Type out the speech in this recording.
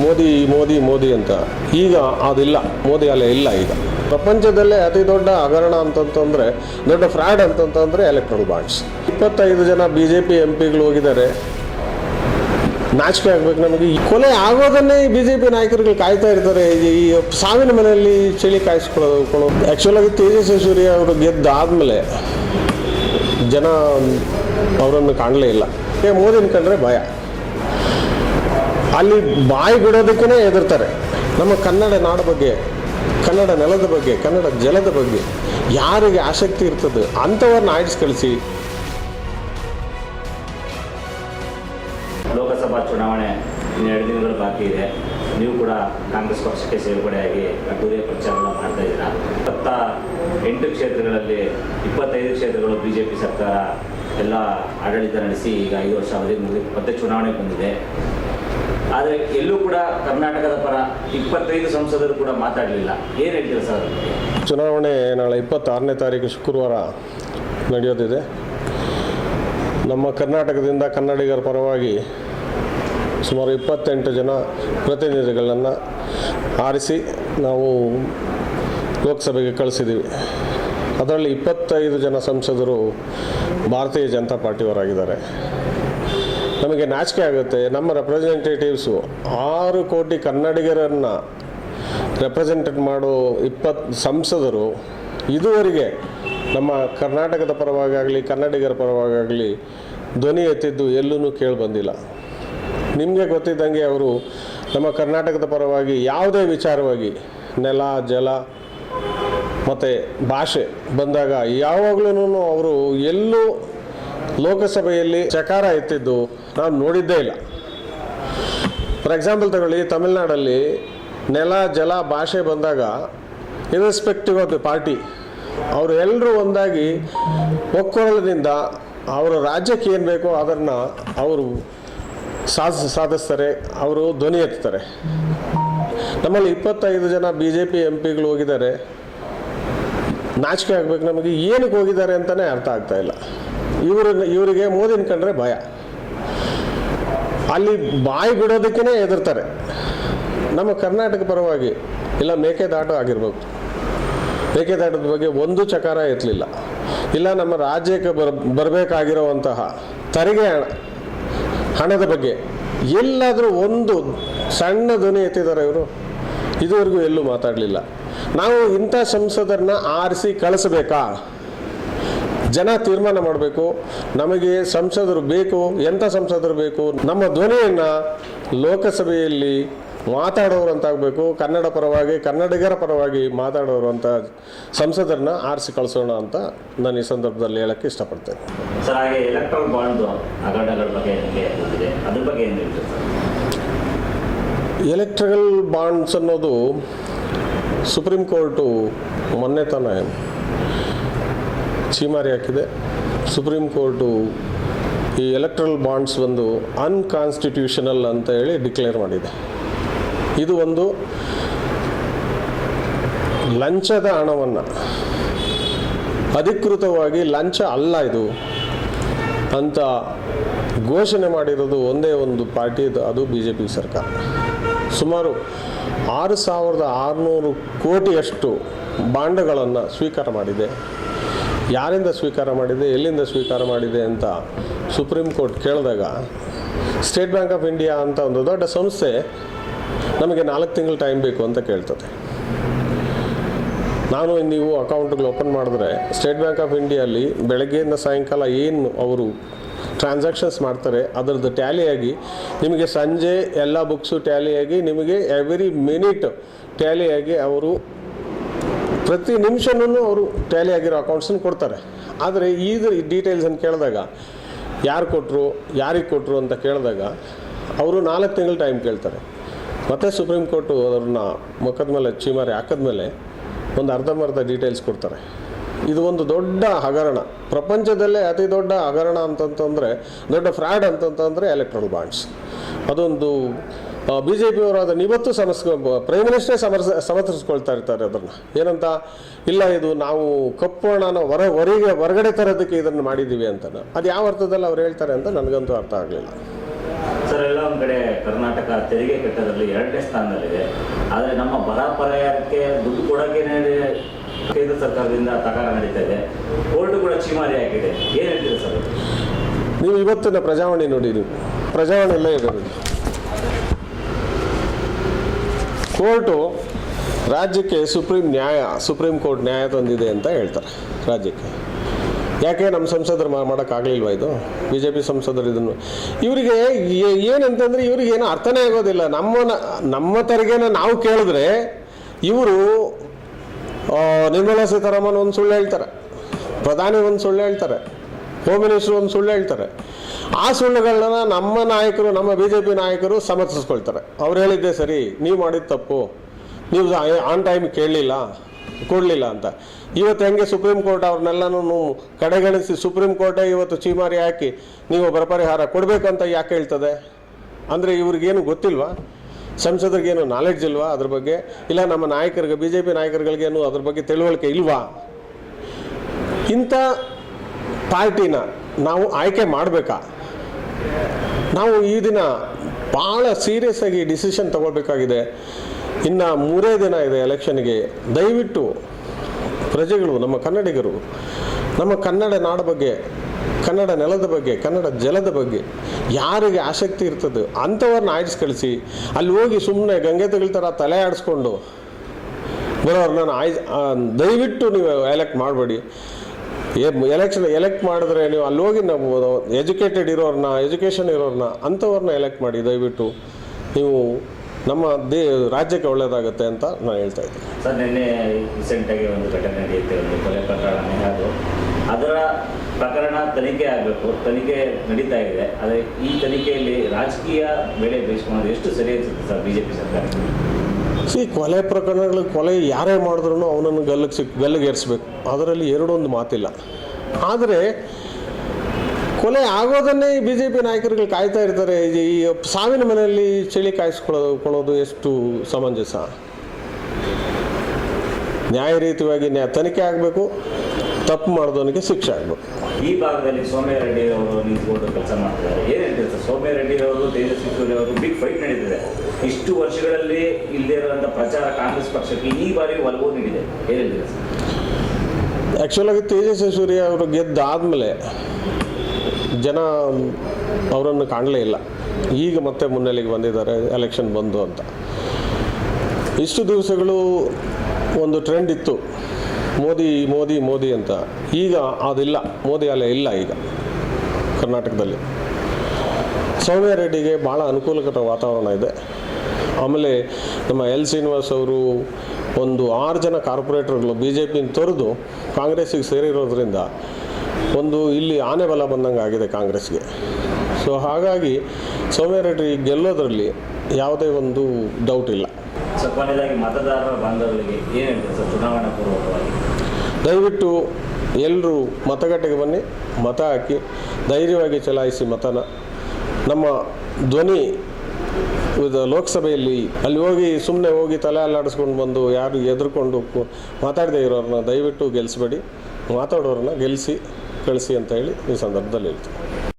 ಮೋದಿ ಮೋದಿ ಮೋದಿ ಅಂತ. ಈಗ ಅದಿಲ್ಲ. ಮೋದಿ ಅಲೆ ಇಲ್ಲ ಈಗ. ಪ್ರಪಂಚದಲ್ಲೇ ಅತಿ ದೊಡ್ಡ ಹಗರಣ ಅಂತಂತಂದ್ರೆ, ದೊಡ್ಡ ಫ್ರಾಡ್ ಅಂತಂತಂದ್ರೆ ಎಲೆಕ್ಟ್ರಲ್ ಬಾಂಡ್ಸ್ ಇಪ್ಪತ್ತೈದು ಜನ ಬಿ ಜೆ ಪಿ ಎಂ ಪಿಗಳು ಹೋಗಿದ್ದಾರೆ. ನಾಚಿಕೆ ಆಗ್ಬೇಕು ನಮಗೆ. ಈ ಕೊಲೆ ಆಗೋದನ್ನೇ ಬಿ ಜೆ ಪಿ ನಾಯಕರುಗಳು ಕಾಯ್ತಾ ಇರ್ತಾರೆ. ಈ ಸಾವಿನ ಮನೆಯಲ್ಲಿ ಚಳಿ ಕಾಯಿಸ್ಕೊಳ್ಳೋದು ಆ್ಯಕ್ಚುಲ್ ಆಗಿ ತೇಜಸ್ವಿ ಸೂರ್ಯ ಅವರು ಗೆದ್ದಾದ್ಮೇಲೆ ಜನ ಅವರನ್ನು ಕಾಣಲೇ ಇಲ್ಲ. ಏ, ಮೋದಿನ ಕಂಡ್ರೆ ಭಯ. ಅಲ್ಲಿ ಬಾಯಿ ಬಿಡೋದಕ್ಕೇ ಹೆದರ್ತಾರೆ. ನಮ್ಮ ಕನ್ನಡ ನಾಡ ಬಗ್ಗೆ, ಕನ್ನಡ ನೆಲದ ಬಗ್ಗೆ, ಕನ್ನಡ ಜಲದ ಬಗ್ಗೆ ಯಾರಿಗೆ ಆಸಕ್ತಿ ಇರ್ತದೆ ಅಂಥವ್ರನ್ನ ಆಯ್ಸ್ ಕಳಿಸಿ ಲೋಕಸಭಾ ಚುನಾವಣೆ ಇನ್ನೆರಡು ದಿನಗಳು ಬಾಕಿ ಇದೆ. ನೀವು ಕೂಡ ಕಾಂಗ್ರೆಸ್ ಪಕ್ಷಕ್ಕೆ ಸೇರ್ಪಡೆಯಾಗಿ ಅದ್ದೂರಿಯ ಪ್ರಚಾರವನ್ನು ಮಾಡ್ತಾ ಇದ್ದೀರಾ? ಇಪ್ಪತ್ತ ಎಂಟು ಕ್ಷೇತ್ರಗಳಲ್ಲಿ, ಇಪ್ಪತ್ತೈದು ಕ್ಷೇತ್ರಗಳು ಬಿ ಜೆ ಪಿ ಸರ್ಕಾರ ಎಲ್ಲ ಆಡಳಿತ ನಡೆಸಿ ಈಗ ಐದು ವರ್ಷ ಅವಧಿ ಮುಗಿದು ಮತ್ತೆ ಚುನಾವಣೆ ಬಂದಿದೆ. ಆದರೆ ಎಲ್ಲೂ ಕೂಡ ಕರ್ನಾಟಕದ ಪರ ಇಪ್ಪತ್ತೈದು ಸಂಸದರು ಕೂಡ ಮಾತಾಡಲಿಲ್ಲ. ಏನು ಹೇಳ್ತೀರಾ ಸರ್? ಚುನಾವಣೆ ನಾಳೆ ಇಪ್ಪತ್ತಾರನೇ ತಾರೀಕು ಶುಕ್ರವಾರ ನಡೆಯೋದಿದೆ. ನಮ್ಮ ಕರ್ನಾಟಕದಿಂದ ಕನ್ನಡಿಗರ ಪರವಾಗಿ ಸುಮಾರು ಇಪ್ಪತ್ತೆಂಟು ಜನ ಪ್ರತಿನಿಧಿಗಳನ್ನು ಆರಿಸಿ ನಾವು ಲೋಕಸಭೆಗೆ ಕಳಿಸಿದ್ದೀವಿ. ಅದರಲ್ಲಿ ಇಪ್ಪತ್ತೈದು ಜನ ಸಂಸದರು ಭಾರತೀಯ ಜನತಾ ಪಾರ್ಟಿಯವರಾಗಿದ್ದಾರೆ. ನಮಗೆ ನಾಚಿಕೆ ಆಗುತ್ತೆ. ನಮ್ಮ ರೆಪ್ರೆಸೆಂಟೇಟಿವ್ಸು ಆರು ಕೋಟಿ ಕನ್ನಡಿಗರನ್ನು ರೆಪ್ರೆಸೆಂಟೇಟ್ ಮಾಡೋ ಇಪ್ಪತ್ತು ಸಂಸದರು ಇದುವರೆಗೆ ನಮ್ಮ ಕರ್ನಾಟಕದ ಪರವಾಗಲಿ ಕನ್ನಡಿಗರ ಪರವಾಗಲಿ ಧ್ವನಿ ಎತ್ತಿದ್ದು ಎಲ್ಲೂ ಕೇಳಿ ಬಂದಿಲ್ಲ. ನಿಮಗೆ ಗೊತ್ತಿದ್ದಂಗೆ ಅವರು ನಮ್ಮ ಕರ್ನಾಟಕದ ಪರವಾಗಿ ಯಾವುದೇ ವಿಚಾರವಾಗಿ ನೆಲ, ಜಲ ಮತ್ತು ಭಾಷೆ ಬಂದಾಗ ಯಾವಾಗ್ಲೂ ಅವರು ಎಲ್ಲೂ ಲೋಕಸಭೆಯಲ್ಲಿ ಚಕಾರ ಎತ್ತಿದ್ದು ನಾನು ನೋಡಿದ್ದೇ ಇಲ್ಲ. ಫಾರ್ ಎಕ್ಸಾಂಪಲ್ ತಗೊಳ್ಳಿ, ತಮಿಳ್ನಾಡಲ್ಲಿ ನೆಲ, ಜಲ, ಭಾಷೆ ಬಂದಾಗ ಇರ್ರೆಸ್ಪೆಕ್ಟಿವ್ ಆಫ್ ದಿ ಪಾರ್ಟಿ ಅವರು ಎಲ್ಲರೂ ಒಂದಾಗಿ ಒಕ್ಕೊರಳದಿಂದ ಅವರ ರಾಜ್ಯಕ್ಕೆ ಏನು ಬೇಕೋ ಅದನ್ನು ಅವರು ಸಾಧಿಸ ಸಾಧಿಸ್ತಾರೆ, ಅವರು ಧ್ವನಿ ಎತ್ತಾರೆ ನಮ್ಮಲ್ಲಿ ಇಪ್ಪತ್ತೈದು ಜನ ಬಿ ಜೆ ಪಿ ಎಂ ಪಿಗಳು ಹೋಗಿದ್ದಾರೆ. ನಾಚಿಕೆ ಆಗ್ಬೇಕು ನಮಗೆ, ಏನಕ್ಕೆ ಹೋಗಿದ್ದಾರೆ ಅಂತಲೇ ಅರ್ಥ ಆಗ್ತಾ ಇಲ್ಲ. ಇವರು ಇವರಿಗೆ ಮೋದಿನ ಕಂಡ್ರೆ ಭಯ. ಅಲ್ಲಿ ಬಾಯಿ ಬಿಡೋದಕ್ಕೇ ಹೆದರ್ತಾರೆ. ನಮ್ಮ ಕರ್ನಾಟಕ ಪರವಾಗಿ ಇಲ್ಲ, ಮೇಕೆದಾಟು ಆಗಿರ್ಬೇಕು. ಮೇಕೆದಾಟದ ಬಗ್ಗೆ ಒಂದು ಚಕಾರ ಇರಲಿಲ್ಲ. ಇಲ್ಲ, ನಮ್ಮ ರಾಜ್ಯಕ್ಕೆ ಬರ್, ಬರಬೇಕಾಗಿರುವಂತಹ ತೆರಿಗೆ ಹಣ, ಹಣದ ಬಗ್ಗೆ ಎಲ್ಲಾದರೂ ಒಂದು ಸಣ್ಣ ಧ್ವನಿ ಎತ್ತಿದ್ದಾರೆ ಇವರು. ಇದುವರೆಗೂ ಎಲ್ಲೂ ಮಾತಾಡಲಿಲ್ಲ. ನಾವು ಇಂಥ ಸಂಸದರನ್ನ ಆರಿಸಿ ಕಳಿಸಬೇಕಾ? ಜನ ತೀರ್ಮಾನ ಮಾಡಬೇಕು ನಮಗೆ ಸಂಸದರು ಬೇಕು ಎಂಥ ಸಂಸದರು ಬೇಕು ನಮ್ಮ ಧ್ವನಿಯನ್ನು ಲೋಕಸಭೆಯಲ್ಲಿ ಮಾತಾಡೋರು ಅಂತಾಗಬೇಕು ಕನ್ನಡ ಪರವಾಗಿ ಕನ್ನಡಿಗರ ಪರವಾಗಿ ಮಾತಾಡೋರು ಅಂತ ಸಂಸದರನ್ನ ಆರಿಸಿ ಕಳಿಸೋಣ ಅಂತ ನಾನು ಈ ಸಂದರ್ಭದಲ್ಲಿ ಹೇಳಕ್ಕೆ ಇಷ್ಟಪಡ್ತೇನೆ. ಸರ್ ಹಾಗೆ ಎಲೆಕ್ಟ್ರಲ್ ಬಾಂಡ್ ಹಗರಣಗಳ ಬಗ್ಗೆ ನಿಮಗೆ ಅದ್ರ ಬಗ್ಗೆ ಏನು ಸರ್? ಎಲೆಕ್ಟ್ರಿಕಲ್ ಬಾಂಡ್ಸ್ ಅನ್ನೋದು ಸುಪ್ರೀಂ ಕೋರ್ಟು ಮೊನ್ನೆ ತಾನೇ ಚೀಮಾರಿ ಹಾಕಿದೆ. ಸುಪ್ರೀಂ ಕೋರ್ಟು ಈ ಎಲೆಕ್ಟ್ರಲ್ ಬಾಂಡ್ಸ್ ಒಂದು ಅನ್ಕಾನ್ಸ್ಟಿಟ್ಯೂಷನಲ್ ಅಂತ ಹೇಳಿ ಡಿಕ್ಲೇರ್ ಮಾಡಿದೆ. ಇದು ಒಂದು ಲಂಚದ ಹಣವನ್ನು ಅಧಿಕೃತವಾಗಿ ಲಂಚ ಅಲ್ಲ ಇದು ಅಂತ ಘೋಷಣೆ ಮಾಡಿರೋದು ಒಂದೇ ಒಂದು ಪಾರ್ಟಿ ಅದು ಬಿ ಜೆ ಪಿ ಸರ್ಕಾರ. ಸುಮಾರು ಆರು ಸಾವಿರದ ಆರುನೂರು ಕೋಟಿಯಷ್ಟು ಬಾಂಡ್ಗಳನ್ನು ಸ್ವೀಕಾರ ಮಾಡಿದೆ. ಯಾರಿಂದ ಸ್ವೀಕಾರ ಮಾಡಿದೆ, ಎಲ್ಲಿಂದ ಸ್ವೀಕಾರ ಮಾಡಿದೆ ಅಂತ ಸುಪ್ರೀಂ ಕೋರ್ಟ್ ಕೇಳಿದಾಗ ಸ್ಟೇಟ್ ಬ್ಯಾಂಕ್ ಆಫ್ ಇಂಡಿಯಾ ಅಂತ ಒಂದು ದೊಡ್ಡ ಸಂಸ್ಥೆ ನಮಗೆ ನಾಲ್ಕು ತಿಂಗಳು ಟೈಮ್ ಬೇಕು ಅಂತ ಕೇಳ್ತದೆ. ನಾನು ನೀವು ಅಕೌಂಟ್ಗಳು ಓಪನ್ ಮಾಡಿದ್ರೆ ಸ್ಟೇಟ್ ಬ್ಯಾಂಕ್ ಆಫ್ ಇಂಡಿಯಲ್ಲಿ ಬೆಳಗ್ಗೆಯಿಂದ ಸಾಯಂಕಾಲ ಏನು ಅವರು ಟ್ರಾನ್ಸಾಕ್ಷನ್ಸ್ ಮಾಡ್ತಾರೆ, ಅದರದ್ದು ಟ್ಯಾಲಿಯಾಗಿ ನಿಮಗೆ ಸಂಜೆ ಎಲ್ಲ ಬುಕ್ಸು ಟ್ಯಾಲಿಯಾಗಿ ನಿಮಗೆ ಎವ್ರಿ ಮಿನಿಟ್ ಟ್ಯಾಲಿಯಾಗಿ ಅವರು ಪ್ರತಿ ನಿಮಿಷನೂ ಅವರು ಟ್ಯಾಲಿ ಆಗಿರೋ ಅಕೌಂಟ್ಸನ್ನು ಕೊಡ್ತಾರೆ. ಆದರೆ ಈಗ ಡೀಟೇಲ್ಸನ್ನು ಕೇಳಿದಾಗ ಯಾರು ಕೊಟ್ಟರು ಯಾರಿಗೆ ಕೊಟ್ಟರು ಅಂತ ಕೇಳಿದಾಗ ಅವರು ನಾಲ್ಕು ತಿಂಗಳು ಟೈಮ್ ಕೇಳ್ತಾರೆ. ಮತ್ತೆ ಸುಪ್ರೀಂ ಕೋರ್ಟು ಅದನ್ನ ಮುಖದ ಮೇಲೆ ಚೀಮಾರಿ ಹಾಕಿದ್ಮೇಲೆ ಒಂದು ಅರ್ಧಂಬರ್ಧ ಡೀಟೇಲ್ಸ್ ಕೊಡ್ತಾರೆ. ಇದು ಒಂದು ದೊಡ್ಡ ಹಗರಣ. ಪ್ರಪಂಚದಲ್ಲೇ ಅತಿ ದೊಡ್ಡ ಹಗರಣ ಅಂತಂತಂದರೆ, ದೊಡ್ಡ ಫ್ರಾಡ್ ಅಂತಂತಂದರೆ ಎಲೆಕ್ಟ್ರಲ್ ಬಾಂಡ್ಸ್ ಅದೊಂದು ಬಿ ಜೆ ಪಿಯವರು ಅದನ್ನು ಇವತ್ತು ಸಮರ್ಸ್ ಪ್ರೈಮ್ ಮಿನಿಸ್ಟ್ರೇ ಸಮರ್ಸ ಸಮರ್ಥಿಸ್ಕೊಳ್ತಾ ಇರ್ತಾರೆ ಅದನ್ನು. ಏನಂತ ಇಲ್ಲ ಇದು ನಾವು ಕಪ್ಪು ಹಣನ ಹೊರ ಹೊರಗೆ ಹೊರಗಡೆ ತರೋದಕ್ಕೆ ಇದನ್ನು ಮಾಡಿದ್ದೀವಿ ಅಂತ ಅದು ಯಾವ ಅರ್ಥದಲ್ಲಿ ಅವ್ರು ಹೇಳ್ತಾರೆ ಅಂತ ನನಗಂತೂ ಅರ್ಥ ಆಗಲಿಲ್ಲ. ಸರ್ ಎಲ್ಲ ಒಂದು ಕಡೆ ಕರ್ನಾಟಕ ತೆರಿಗೆ ಕಟ್ಟೋದ್ರಲ್ಲಿ ಎರಡನೇ ಸ್ಥಾನದಲ್ಲಿದೆ. ಆದರೆ ನಮ್ಮ ಬರ ಪರಿಹಾರಕ್ಕೆ ದುಡ್ಡು ಕೊಡೋಕೆ ಕೇಂದ್ರ ಸರ್ಕಾರದಿಂದ ತಕಾರ ನಡೀತಾ ಇದೆ. ಕೋರ್ಟ್ ಕೂಡ ಚೀಮಾರಿ ಆಗಿದೆ ಏನು ಹೇಳ್ತೀರಾ ಸರ್? ನೀವು ಇವತ್ತಿನ ಪ್ರಜಾವಾಣಿ ನೋಡಿ ನೀವು. ಪ್ರಜಾವಾಣಿ ಎಲ್ಲ ಇದೆ ನೋಡಿ ಕೋರ್ಟು ರಾಜ್ಯಕ್ಕೆ ಸುಪ್ರೀಂ ನ್ಯಾಯ, ಸುಪ್ರೀಂ ಕೋರ್ಟ್ ನ್ಯಾಯ ತಂದಿದೆ ಅಂತ ಹೇಳ್ತಾರೆ ರಾಜ್ಯಕ್ಕೆ. ಯಾಕೆ ನಮ್ಮ ಸಂಸದರು ಮಾಡೋಕ್ಕಾಗಲಿಲ್ವ ಇದು? ಬಿ ಜೆ ಪಿ ಸಂಸದರು ಇದನ್ನು. ಇವರಿಗೆ ಏನಂತಂದರೆ ಏನಂತಂದ್ರೆ ಇವ್ರಿಗೆ ಏನು ಅರ್ಥನೇ ಆಗೋದಿಲ್ಲ. ನಮ್ಮ ನಮ್ಮ ತೆರಿಗೆನ ನಾವು ಕೇಳಿದ್ರೆ ಇವರು ನಿರ್ಮಲಾ ಸೀತಾರಾಮನ್ ಒಂದು ಸುಳ್ಳು ಹೇಳ್ತಾರೆ. ಪ್ರಧಾನಿ ಒಂದು ಸುಳ್ಳು ಹೇಳ್ತಾರೆ. ಹೋಮ್ ಮಿನಿಸ್ಟ್ರು ಒಂದು ಸುಳ್ಳು ಹೇಳ್ತಾರೆ. ಆ ಸುಳ್ಳುಗಳನ್ನ ನಮ್ಮ ನಾಯಕರು, ನಮ್ಮ ಬಿ ಜೆ ಪಿ ನಾಯಕರು ಸಮರ್ಥಿಸ್ಕೊಳ್ತಾರೆ. ಅವ್ರು ಹೇಳಿದ್ದೆ ಸರಿ, ನೀವು ಮಾಡಿದ ತಪ್ಪು, ನೀವು ಆನ್ ಟೈಮ್ ಕೇಳಲಿಲ್ಲ, ಕೊಡಲಿಲ್ಲ ಅಂತ. ಇವತ್ತು ಹೆಂಗೆ ಸುಪ್ರೀಂ ಕೋರ್ಟ್ ಅವ್ರನ್ನೆಲ್ಲನೂ ಕಡೆಗಣಿಸಿ ಸುಪ್ರೀಂ ಕೋರ್ಟೇ ಇವತ್ತು ಚೀಮಾರಿ ಹಾಕಿ ನೀವು ಬರ ಪರಿಹಾರ ಕೊಡಬೇಕಂತ ಯಾಕೆ ಹೇಳ್ತದೆ? ಅಂದರೆ ಇವ್ರಿಗೇನು ಗೊತ್ತಿಲ್ವಾ? ಸಂಸದರಿಗೇನು ನಾಲೆಡ್ಜ್ ಇಲ್ವಾ ಅದ್ರ ಬಗ್ಗೆ? ಇಲ್ಲ ನಮ್ಮ ನಾಯಕರಿಗೆ ಬಿ ಜೆ ಪಿ ನಾಯಕರುಗಳಿಗೇನು ಅದ್ರ ಬಗ್ಗೆ ತಿಳುವಳಿಕೆ ಇಲ್ವಾ? ಇಂಥ ಪಾರ್ಟಿನ ನಾವು ಆಯ್ಕೆ ಮಾಡಬೇಕಾ? ನಾವು ಈ ದಿನ ಭಾಳ ಸೀರಿಯಸ್ ಆಗಿ ಡಿಸಿಷನ್ ತಗೊಳ್ಬೇಕಾಗಿದೆ. ಇನ್ನು ಮೂರೇ ದಿನ ಇದೆ ಎಲೆಕ್ಷನ್ಗೆ ದಯವಿಟ್ಟು ಪ್ರಜೆಗಳು ನಮ್ಮ ಕನ್ನಡಿಗರು ನಮ್ಮ ಕನ್ನಡ ನಾಡ ಬಗ್ಗೆ ಕನ್ನಡ ನೆಲದ ಬಗ್ಗೆ ಕನ್ನಡ ಜಲದ ಬಗ್ಗೆ ಯಾರಿಗೆ ಆಸಕ್ತಿ ಇರ್ತದೆ ಅಂಥವ್ರನ್ನ ಆಯ್ಸ್ ಕಳಿಸಿ ಅಲ್ಲಿ ಹೋಗಿ ಸುಮ್ಮನೆ ಗಂಗೆ ಥರ ತಲೆ ಆಡಿಸ್ಕೊಂಡು ಬರೋರ್ನ ಆಯ್ ಆ, ದಯವಿಟ್ಟು ನೀವು ಎಲೆಕ್ಟ್ ಮಾಡಬೇಡಿ. ಎಲೆಕ್ಷನ್ ಎಲೆಕ್ಟ್ ಮಾಡಿದ್ರೆ ನೀವು ಅಲ್ಲಿ ಹೋಗಿ ಎಜುಕೇಟೆಡ್ ಇರೋರನ್ನ ಎಜುಕೇಷನ್ ಇರೋರನ್ನ ಅಂಥವ್ರನ್ನ ಎಲೆಕ್ಟ್ ಮಾಡಿ, ದಯವಿಟ್ಟು ನೀವು ನಮ್ಮ ದೇ ರಾಜ್ಯಕ್ಕೆ ಒಳ್ಳೆಯದಾಗುತ್ತೆ ಅಂತ ನಾನು ಹೇಳ್ತಾ ಇದ್ದೀನಿ. ಸರ್, ನಿನ್ನೆ ರೀಸೆಂಟಾಗಿ ಒಂದು ಘಟನೆ ನಡೆಯುತ್ತೆ ಪ್ರಕರಣ ಅದು. ಅದರ ಪ್ರಕರಣ ತನಿಖೆ ಆಗಬೇಕು, ತನಿಖೆ ನಡೀತಾ ಇದೆ. ಆದರೆ ಈ ತನಿಖೆಯಲ್ಲಿ ರಾಜಕೀಯ ಬೆಳೆ ಬೇಯಿಸ್ಕೊಳ್ಳೋದು ಎಷ್ಟು ಸರಿ ಅನಿಸುತ್ತೆ ಸರ್, ಬಿಜೆಪಿ ಸರ್ಕಾರ? ಸಿ ಕೊಲೆ ಪ್ರಕರಣಗಳು ಕೊಲೆ ಯಾರೇ ಮಾಡಿದ್ರು ಅವನನ್ನು ಗಲ್ಲಿಗೆ ಸಿಕ್ ಗಲ್ಲಿಗೇರಿಸ್ಬೇಕು ಅದರಲ್ಲಿ ಎರಡೊಂದು ಮಾತಿಲ್ಲ. ಆದರೆ ಕೊಲೆ ಆಗೋದನ್ನೇ ಬಿ ಜೆ ಪಿ ನಾಯಕರುಗಳು ಕಾಯ್ತಾ ಇರ್ತಾರೆ. ಈ ಸಾವಿನ ಮನೆಯಲ್ಲಿ ಚಳಿ ಕಾಯಿಸ್ಕೊಳ್ಳೋದು ಎಷ್ಟು ಸಮಂಜಸ? ನ್ಯಾಯ ರೀತಿಯಾಗಿ ನ್ಯಾಯ ತನಿಖೆ ಆಗಬೇಕು. ತಪ್ಪು ಮಾಡಿದವನಿಗೆ ಶಿಕ್ಷೆ ಆಗಬೇಕು. ಈ ಭಾಗದಲ್ಲಿ ಸೋಮ್ಯ ರೆಡ್ಡಿ ಅವರು ನಿಂತ್ಕೊಂಡು ಕೆಲಸ ಮಾಡ್ತಿದ್ದಾರೆ. ಏನು ಸೋಮ್ಯ ರೆಡ್ಡಿ ಅವರು ತೇಜಸ್ವಿ ಸೂರ್ಯ ಅವರು ಬಿಗ್ ಫೈಟ್ ನಡೆದಿದೆ ಇಷ್ಟು ವರ್ಷಗಳಲ್ಲಿ ಇಲ್ಲದೆ ಇರುವಂಥ ಪ್ರಚಾರ ಕಾಂಗ್ರೆಸ್ ಪಕ್ಷಕ್ಕೆ ಈ ಬಾರಿ ಒಲವು ನೀಡಿದೆ. ಸರ್? ಆ್ಯಕ್ಚುಲಾಗಿ ತೇಜಸ್ವಿ ಸೂರ್ಯ ಅವರು ಗೆದ್ದಾದಮೇಲೆ ಜನ ಅವರನ್ನು ಕಾಣಲೇ ಇಲ್ಲ. ಈಗ ಮತ್ತೆ ಮುನ್ನೆಲೆಗೆ ಬಂದಿದ್ದಾರೆ ಎಲೆಕ್ಷನ್ ಬಂದು ಅಂತ. ಇಷ್ಟು ದಿವಸಗಳು ಒಂದು ಟ್ರೆಂಡ್ ಇತ್ತು. ಮೋದಿ ಮೋದಿ ಮೋದಿ ಅಂತ. ಈಗ ಅದಿಲ್ಲ. ಮೋದಿ ಅಲೆ ಇಲ್ಲ ಈಗ ಕರ್ನಾಟಕದಲ್ಲಿ. ಸೌಮ್ಯ ರೆಡ್ಡಿಗೆ ಭಾಳ ಅನುಕೂಲಕರ ವಾತಾವರಣ ಇದೆ. ಆಮೇಲೆ ನಮ್ಮ ಎಲ್ ಶ್ರೀನಿವಾಸ್ ಅವರು ಒಂದು ಆರು ಜನ ಕಾರ್ಪೊರೇಟರ್ಗಳು ಬಿ ಜೆ ಪಿನ ತೊರೆದು ಕಾಂಗ್ರೆಸ್ಸಿಗೆ ಸೇರಿರೋದ್ರಿಂದ ಒಂದು ಇಲ್ಲಿ ಆನೆ ಬಲ ಬಂದಂಗೆ ಆಗಿದೆ ಕಾಂಗ್ರೆಸ್ಗೆ ಸೊ ಹಾಗಾಗಿ ಸೌಮ್ಯ ರೆಡ್ಡಿ ಗೆಲ್ಲೋದ್ರಲ್ಲಿ ಯಾವುದೇ ಒಂದು ಡೌಟ್ ಇಲ್ಲ. ಮತದಾರರ ಬಾಂಧವರಿಗೆ ಏನು ಚುನಾವಣಾ ಪೂರ್ವಕವಾಗಿ? ದಯವಿಟ್ಟು ಎಲ್ಲರೂ ಮತಗಟ್ಟೆಗೆ ಬನ್ನಿ, ಮತ ಹಾಕಿ, ಧೈರ್ಯವಾಗಿ ಚಲಾಯಿಸಿ ಮತನ. ನಮ್ಮ ಧ್ವನಿ ಲೋಕಸಭೆಯಲ್ಲಿ ಅಲ್ಲಿ ಹೋಗಿ ಸುಮ್ಮನೆ ಹೋಗಿ ತಲೆ ಅಲ್ಲಾಡಿಸ್ಕೊಂಡು ಬಂದು ಯಾರು ಎದುರುಕೊಂಡು ಮಾತಾಡದೇ ಇರೋರನ್ನ ದಯವಿಟ್ಟು ಗೆಲ್ಲಿಸ್ಬೇಡಿ ಮಾತಾಡೋರನ್ನ ಗೆಲ್ಲಿಸಿ ಕಳಿಸಿ ಅಂತ ಹೇಳಿ ಈ ಸಂದರ್ಭದಲ್ಲಿ ಹೇಳ್ತೀನಿ.